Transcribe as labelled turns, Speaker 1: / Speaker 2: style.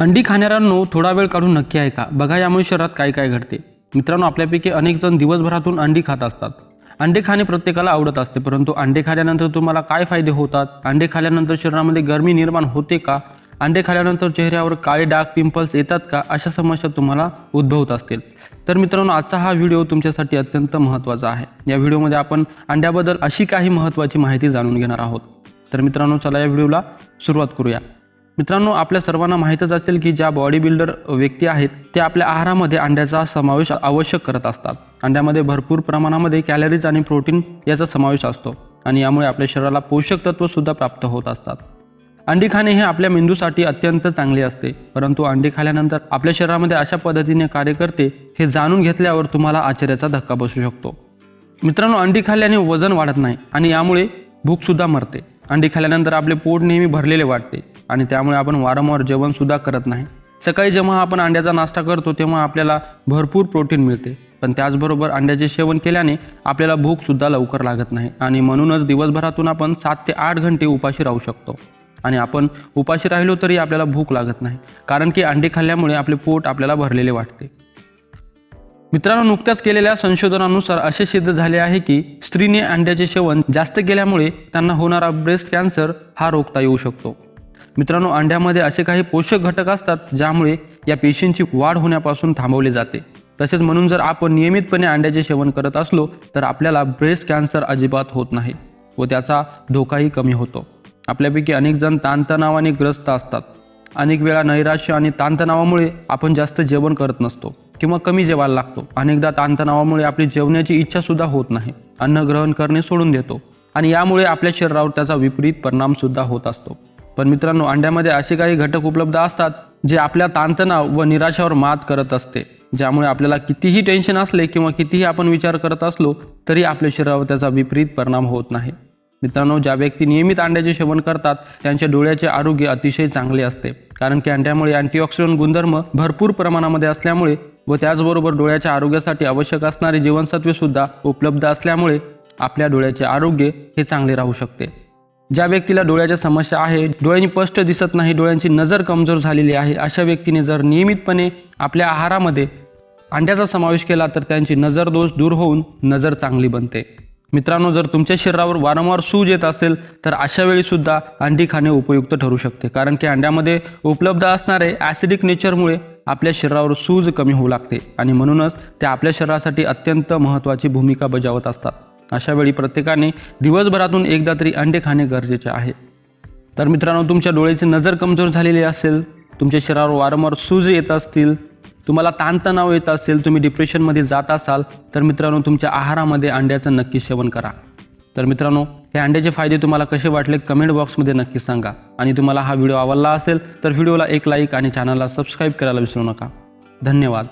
Speaker 1: अंडी खाणाऱ्यांनो थोडा वेळ काढून नक्की आहे का बघा यामुळे शहरात काय काय घडते. मित्रांनो आपल्यापैकी अनेक जण दिवसभरातून अंडी खात असतात. अंडे खाणे प्रत्येकाला आवडत असते परंतु अंडे खाल्यानंतर तुम्हाला काय फायदे होतात? अंडे खाल्यानंतर शरीरामध्ये गरमी निर्माण होते का? अंडे खाल्यानंतर चेहऱ्यावर काळे डाग पिंपल्स येतात का? अशा समस्या तुम्हाला उद्भवत असतील. तर मित्रांनो आजचा हा व्हिडिओ तुमच्यासाठी अत्यंत महत्त्वाचा आहे. या व्हिडिओमध्ये आपण अंड्याबद्दल अशी काही महत्त्वाची माहिती जाणून घेणार आहोत. तर मित्रांनो चला या व्हिडिओला सुरुवात करूया. मित्रांनो आपल्या सर्वांना माहीतच असेल की ज्या बॉडी बिल्डर व्यक्ती आहेत ते आपल्या आहारामध्ये अंड्याचा समावेश आवश्यक करत असतात. अंड्यामध्ये भरपूर प्रमाणामध्ये कॅलरीज आणि प्रोटीन याचा समावेश असतो आणि यामुळे आपल्या शरीराला पोषक तत्वसुद्धा प्राप्त होत असतात. अंडी खाणे हे आपल्या मेंदूसाठी अत्यंत चांगले असते परंतु अंडी खाल्यानंतर आपल्या शरीरामध्ये अशा पद्धतीने कार्य करते हे जाणून घेतल्यावर तुम्हाला आश्चर्याचा धक्का बसू शकतो. मित्रांनो अंडी खाल्ल्याने वजन वाढत नाही आणि यामुळे भूकसुद्धा मरते. अंडी खाल्ल्यानंतर आपले पोट नेहमी भरलेले वाटते. आणि त्यामुळे आपण वारंवार जेवणसुद्धा करत नाही. सकाळी जेव्हा आपण अंड्याचा नाश्ता करतो तेव्हा आपल्याला भरपूर प्रोटीन मिळते. पण त्याचबरोबर अंड्याचे सेवन केल्याने आपल्याला भूकसुद्धा लवकर लागत नाही. आणि म्हणूनच दिवसभरातून आपण सात ते आठ घंटे उपाशी राहू शकतो. आणि आपण उपाशी राहिलो तरी आपल्याला भूक लागत नाही. कारण की अंडे खाल्ल्यामुळे आपले पोट आपल्याला भरलेले वाटते. मित्रांनो नुकत्याच केलेल्या संशोधनानुसार असे सिद्ध झाले आहे की स्त्रीने अंड्याचे सेवन जास्त केल्यामुळे त्यांना होणारा ब्रेस्ट कॅन्सर हा रोखता येऊ शकतो. मित्रांनो अंड्यामध्ये असे काही पोषक घटक असतात ज्यामुळे या पेशींची वाढ होण्यापासून थांबवले जाते. तसेच म्हणून जर आपण नियमितपणे अंड्याचे सेवन करत असलो तर आपल्याला ब्रेस्ट कॅन्सर अजिबात होत नाही व त्याचा धोकाही कमी होतो. आपल्यापैकी अनेक जण ताणतणावाने ग्रस्त असतात. अनेक वेळा नैराश्य आणि ताणतणावामुळे आपण जास्त जेवण करत नसतो किंवा कमी जेवायला लागतो. अनेकदा ताणतणावामुळे आपली जेवण्याची इच्छासुद्धा होत नाही. अन्न ग्रहण करणे सोडून देतो आणि यामुळे आपल्या शरीरावर त्याचा विपरीत परिणामसुद्धा होत असतो. पण मित्रांनो अंड्यामध्ये असे काही घटक उपलब्ध असतात जे आपल्या ताणतणाव व निराशावर मात करत असते. ज्यामुळे आपल्याला कितीही टेन्शन असले किंवा कितीही आपण विचार करत असलो तरी आपल्या शरीरावर त्याचा विपरीत परिणाम होत नाही. मित्रांनो ज्या व्यक्ती नियमित अंड्याचे सेवन करतात त्यांच्या डोळ्याचे आरोग्य अतिशय चांगले असते. कारण की अंड्यामुळे अँटीऑक्सिडंट गुणधर्म भरपूर प्रमाणामध्ये असल्यामुळे व त्याचबरोबर डोळ्याच्या आरोग्यासाठी आवश्यक असणारी जीवनसत्वे सुद्धा उपलब्ध असल्यामुळे आपल्या डोळ्याचे आरोग्य हे चांगले राहू शकते. ज्या व्यक्तीला डोळ्याच्या समस्या आहे डोळ्यांनी स्पष्ट दिसत नाही डोळ्यांची नजर कमजोर झालेली आहे अशा व्यक्तीने जर नियमितपणे आपल्या आहारामध्ये अंड्याचा समावेश केला तर त्यांची नजर दोष दूर होऊन नजर चांगली बनते. मित्रांनो जर तुमच्या शरीरावर वारंवार सूज येत असेल तर अशा वेळीसुद्धा अंडी खाणे उपयुक्त ठरू शकते. कारण की अंड्यामध्ये उपलब्ध असणारे ॲसिडिक नेचरमुळे आपल्या शरीरावर सूज कमी होऊ लागते आणि म्हणूनच ते आपल्या शरीरासाठी अत्यंत महत्त्वाची भूमिका बजावत असतात. अशावेळी प्रत्येकाने दिवसभरातून एकदा तरी अंडे खाणे गरजेचे आहे. तर मित्रांनो तुमच्या डोळ्याची नजर कमजोर झालेली असेल तुमच्या शरीरावर वारंवार सूज येत असतील तुम्हाला ताणतणाव येत असेल तुम्ही डिप्रेशनमध्ये जात असाल तर मित्रांनो तुमच्या आहारामध्ये अंड्याचं नक्की सेवन करा. तर मित्रांनो हे अंड्याचे फायदे तुम्हाला कसे वाटले कमेंट बॉक्समध्ये नक्की सांगा. आणि तुम्हाला हा व्हिडिओ आवडला असेल तर व्हिडिओला एक लाईक आणि चॅनलला सबस्क्राईब करायला विसरू नका. धन्यवाद.